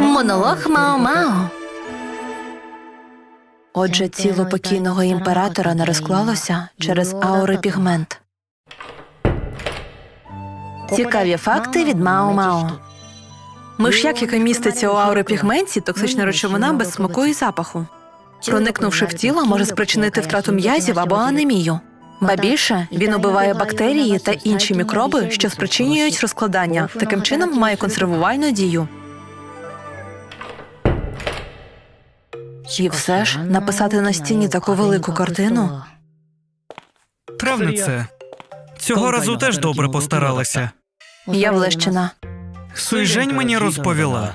Монолог Мао-Мао. Отже, тіло покійного імператора не розклалося через аури пігмент. Цікаві факти від Мао-Мао. Миш'як, яка міститься у ауропігменті, токсична речовина без смаку і запаху. Проникнувши в тіло, може спричинити втрату м'язів або анемію. Ба більше він убиває бактерії та інші мікроби, що спричинюють розкладання. Таким чином має консервувальну дію. І все ж написати на стіні таку велику картину. Травнице. Цього разу теж добре постаралася. Я влещена. Суйжень мені розповіла.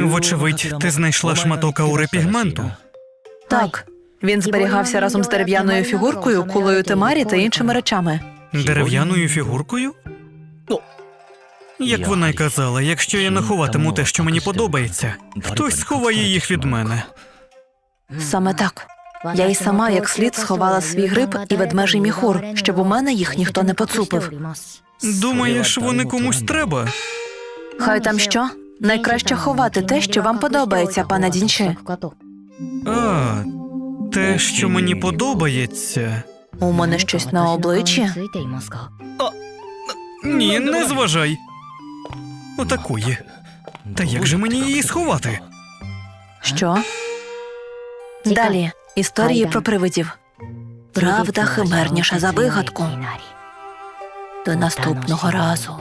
Вочевидь, ти знайшла шматок аури пігменту. Так, він зберігався разом з дерев'яною фігуркою, кулею темарі та іншими речами. Дерев'яною фігуркою? Як вона й казала, якщо я не ховатиму те, що мені подобається, хтось сховає їх від мене. Саме так. Я й сама як слід сховала свій гриб і ведмежий міхур, щоб у мене їх ніхто не поцупив. Думаєш, вони комусь треба? Хай там що? Найкраще ховати те, що вам подобається, пане Дінчі. А, те, що мені подобається. У мене щось на обличчі. Ні, не зважай. Отакої. Та як же мені її сховати? Що? Далі історії про привидів. Правда химерніша за вигадку. До наступного разу.